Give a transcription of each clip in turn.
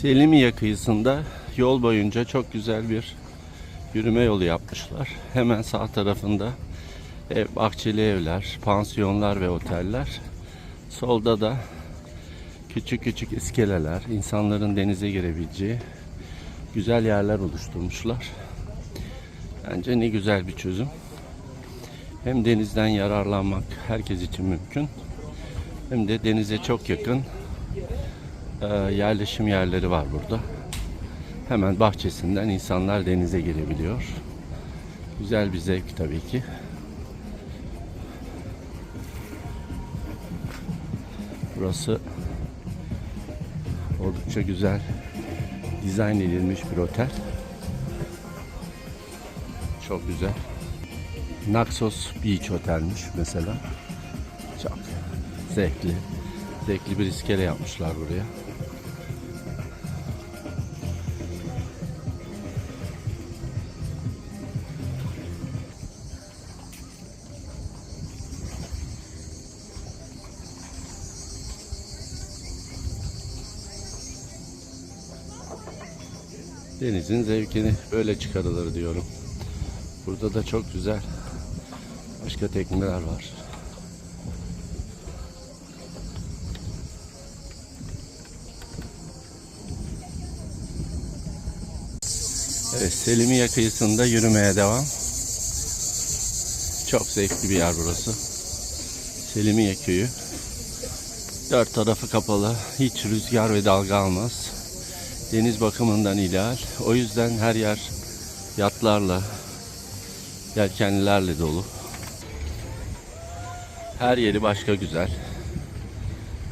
Selimiye kıyısında yol boyunca çok güzel bir yürüme yolu yapmışlar. Hemen sağ tarafında ev, bahçeli evler, pansiyonlar ve oteller. Solda da küçük küçük iskeleler, insanların denize girebileceği güzel yerler oluşturmuşlar. Bence ne güzel bir çözüm. Hem denizden yararlanmak herkes için mümkün. Hem de denize çok yakın e, yerleşim yerleri var burada. Hemen bahçesinden insanlar denize girebiliyor. Güzel bir zevk tabii ki. Burası oldukça güzel dizayn edilmiş bir otel. Çok güzel. Naxos Beach Otel'miş mesela. Çok zevkli. Zevkli bir iskele yapmışlar buraya. Denizin zevkini böyle çıkarılır diyorum. Burada da çok güzel başka tekneler var. Selimiye kıyısında yürümeye devam. Çok zevkli bir yer burası. Selimiye köyü. Dört tarafı kapalı. Hiç rüzgar ve dalga almaz. Deniz bakımından ideal. O yüzden her yer yatlarla, yelkenlilerle dolu. Her yeri başka güzel.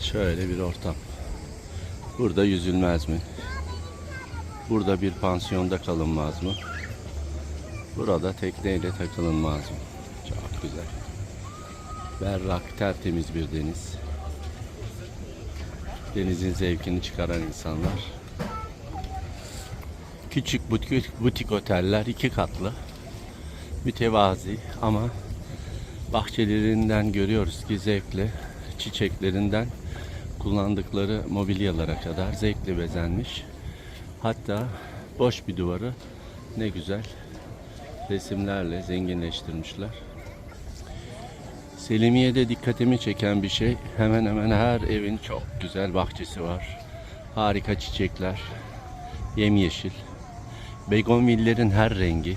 Şöyle bir ortam. Burada yüzülmez mi? Burada bir pansiyonda kalınmaz mı? Burada tekneyle takılınmaz mı? Çok güzel. Berrak, tertemiz bir deniz. Denizin zevkini çıkaran insanlar. Küçük butik, butik oteller iki katlı. Mütevazi ama bahçelerinden görüyoruz ki zevkle çiçeklerinden kullandıkları mobilyalara kadar zevkle bezenmiş. Hatta boş bir duvarı ne güzel resimlerle zenginleştirmişler. Selimiye'de dikkatimi çeken bir şey hemen hemen her evin çok güzel bahçesi var. Harika çiçekler, yemyeşil. Begonvillerin her rengi.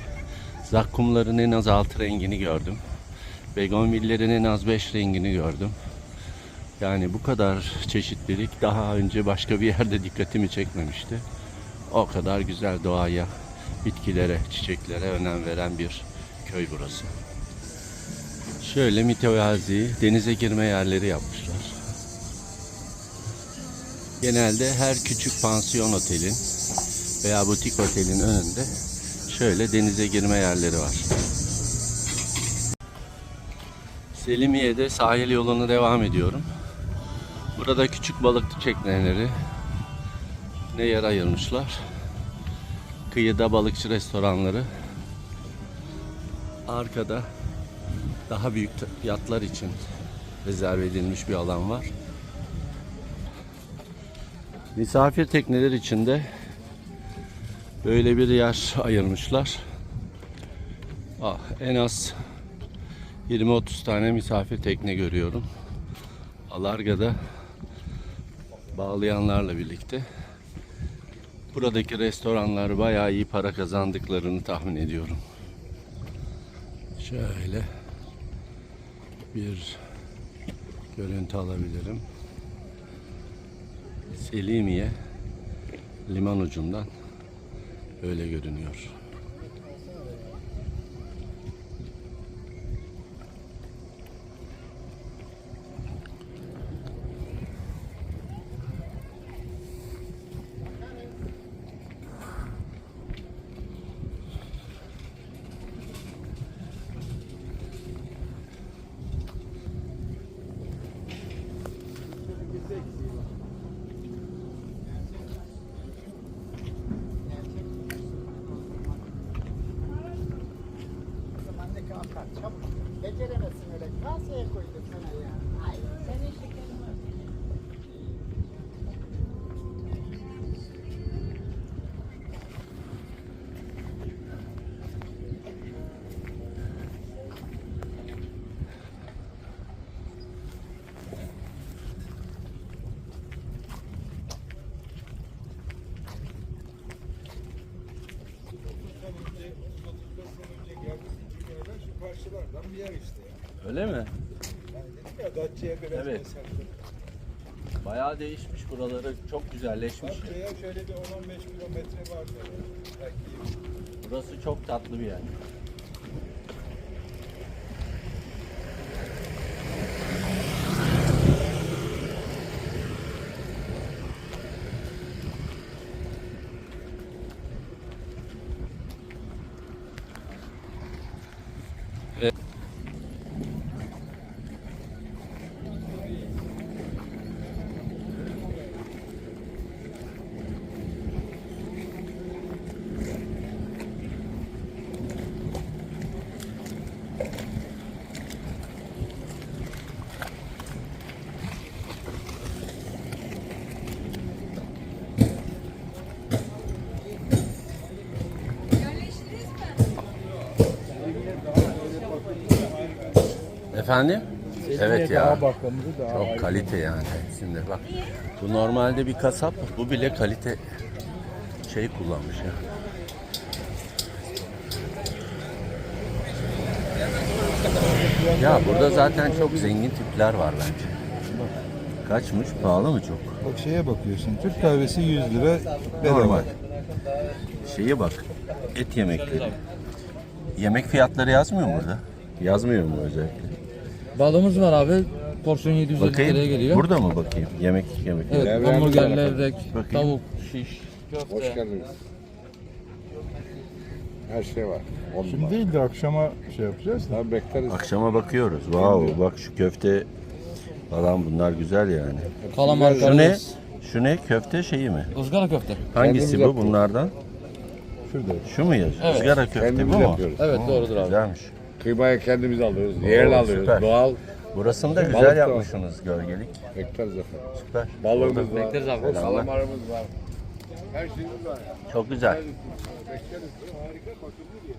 Zakkumların en az 6 rengini gördüm. Begonvillerin en az 5 rengini gördüm. Yani bu kadar çeşitlilik daha önce başka bir yerde dikkatimi çekmemişti. O kadar güzel doğaya, bitkilere, çiçeklere önem veren bir köy burası. Şöyle mütevazi denize girme yerleri yapmışlar. Genelde her küçük pansiyon otelin veya butik otelin önünde şöyle denize girme yerleri var. Selimiye'de sahil yoluna devam ediyorum. Burada küçük balıkçı tekneleri ne yer ayırmışlar. Kıyıda balıkçı restoranları. Arkada daha büyük yatlar için rezerve edilmiş bir alan var. Misafir tekneler için de böyle bir yer ayırmışlar. Ah, en az 20-30 tane misafir tekne görüyorum. Alarga'da bağlayanlarla birlikte. Buradaki restoranlar bayağı iyi para kazandıklarını tahmin ediyorum. Şöyle bir görüntü alabilirim. Selimiye liman ucundan öyle görünüyor. Nasıl koyduk sana ya? Ay, sen işte kendin. Öyle mi? Yani Datça'ya biraz Evet. mesafeli. Bayağı değişmiş buraları. Çok güzelleşmiş. Datça'ya şöyle bir 10-15 kilometre var böyle. Belki Burası çok tatlı bir yer. Efendim? Evet ya. Çok kalite yani. Şimdi bak. Bu normalde bir kasap. Bu bile kalite şey kullanmış ya. Ya burada zaten çok zengin tipler var bence. Kaçmış? Pahalı mı çok? Bak şeye bakıyorsun. Türk kahvesi 100 lira bedava. Normal. Şeye bak. Et yemekleri. Yemek fiyatları yazmıyor mu burada? Yazmıyor mu özellikle? Balığımız var abi. Porsiyon 750 TL'ye Bakayım. geliyor. Burada mı bakayım? Yemek yemek. Evet, hamburger, levrek, Bakayım. tavuk, şiş, köfte. Hoş geldiniz. Her şey var. On Şimdi numara. değil de akşama şey yapacağız da. Tabii bekleriz. Akşama bakıyoruz. Wow, bak şu köfte falan bunlar güzel yani. Kalamar, Şu ne? karides, Şu ne? Köfte şeyi mi? ızgara köfte. Hangisi Kendimiz bu bunlardan? Şurada. Şu mu yazıyor? Evet. Izgara köfte Kendimiz bu mu? yapıyoruz. Evet doğrudur abi. Güzelmiş. Kıymayı kendimiz alıyoruz. Yerli Oo, alıyoruz. süper. Doğal. Burasını da güzel Balık da yapmışsınız gölgelik. Bekleriz efendim. Süper. Balığımız var. Bekleriz abi. Selamlar. Kalamarımız var. Her şeyimiz var. Çok güzel. Bekleriz. Harika bakımlı bir yer.